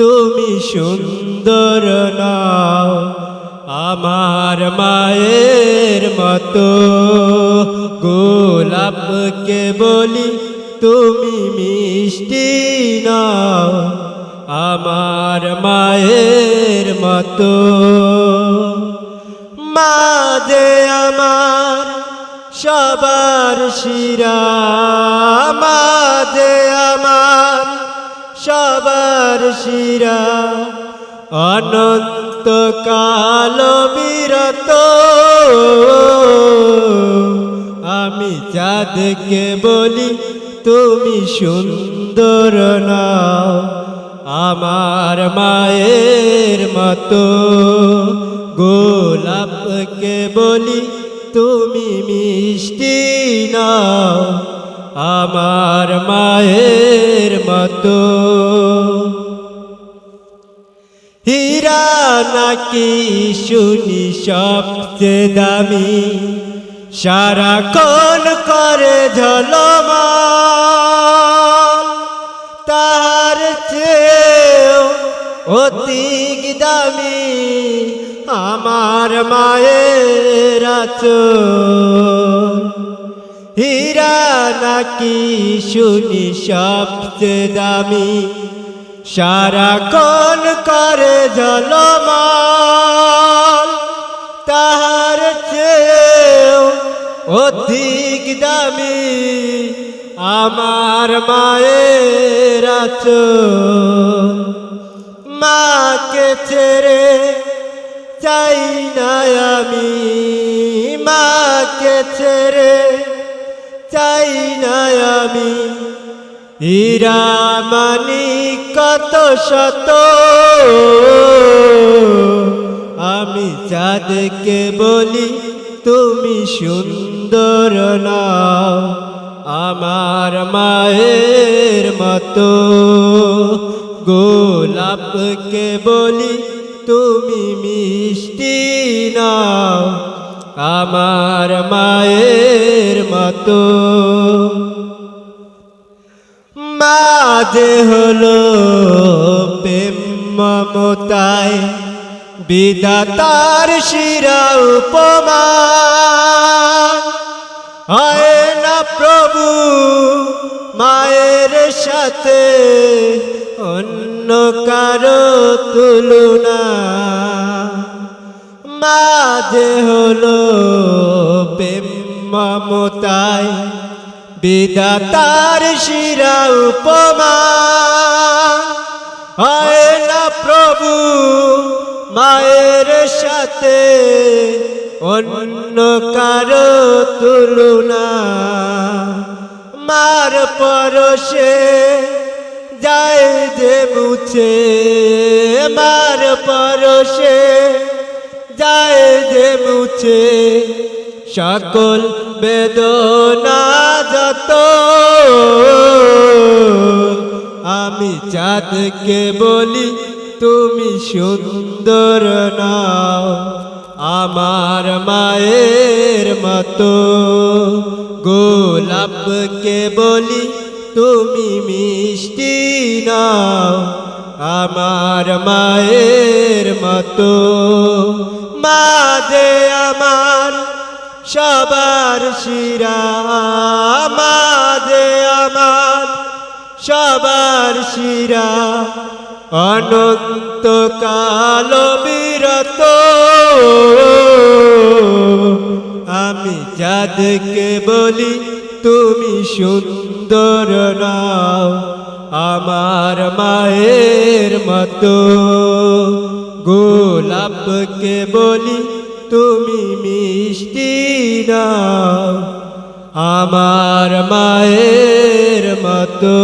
তুমি সুন্দর নাও, আমার মায়ের মতো। গোলাপকে বলি তুমি মিষ্টি নাও, আমার মায়ের মতো। মাঝে আমার সবার শিরা শিরা, অনন্ত কাল বিরত। আমি চাঁদকে বলি, তুমি সুন্দর না আমার মায়ের মতো। গোলাপকে বলি, তুমি মিষ্টি না আমার মায়ের মতো। নাকি শুনি সবচেয়ে দামি? সারাক্ষণ করে ঝলমা তার চেয়েও দামি আমার মায়ের হীরা নাকি শুনি সবচেয়ে দামি? সারাক্ষণ করে জলমাল, তাহার চেয়েও অধিক দামি আমার মায়ের আচর মাকে ছেড়ে চাই না আমি, মাকে ছেড়ে চাই না আমি। হীরামানি কত শত? আমি চাঁদকে বলি, তুমি সুন্দর নাও, আমার মায়ের মতো। গোলাপকে বলি, তুমি মিষ্টি নাও, আমার মায়ের মতো। মাঝে হলো প্রেম মমতায়। বিদাতার শিরা উপমা। হয় না প্রভু, মায়ের সাথে অন্য কারও তুলনা। মাঝে হলো প্রেম মমতায়। বিদাতার শিরা উপমা। হয় না প্রভু, মায়ের সাথে অন্য কারও তুলনা। মার পরশে যায় যে মুছে, মার পরশে যায় যে মুছে। সকল বেদনা চাঁদকে বলি, তুমি সুন্দর নাও। আমার মায়ের মতো গোলাপকে বলি, তুমি মিষ্টি নাও। আমার মায়ের মতো মাঝে আমার সবার শিরা, মাঝে আমার সবার শিরা অনন্ত কাল বিরত। আমি যাদকে বলি, তুমি সুন্দর নাও, আমার মায়ের মতো। গোলাপকে বলি, তুমি মিষ্টি নাও, আমার মায়ের মতো।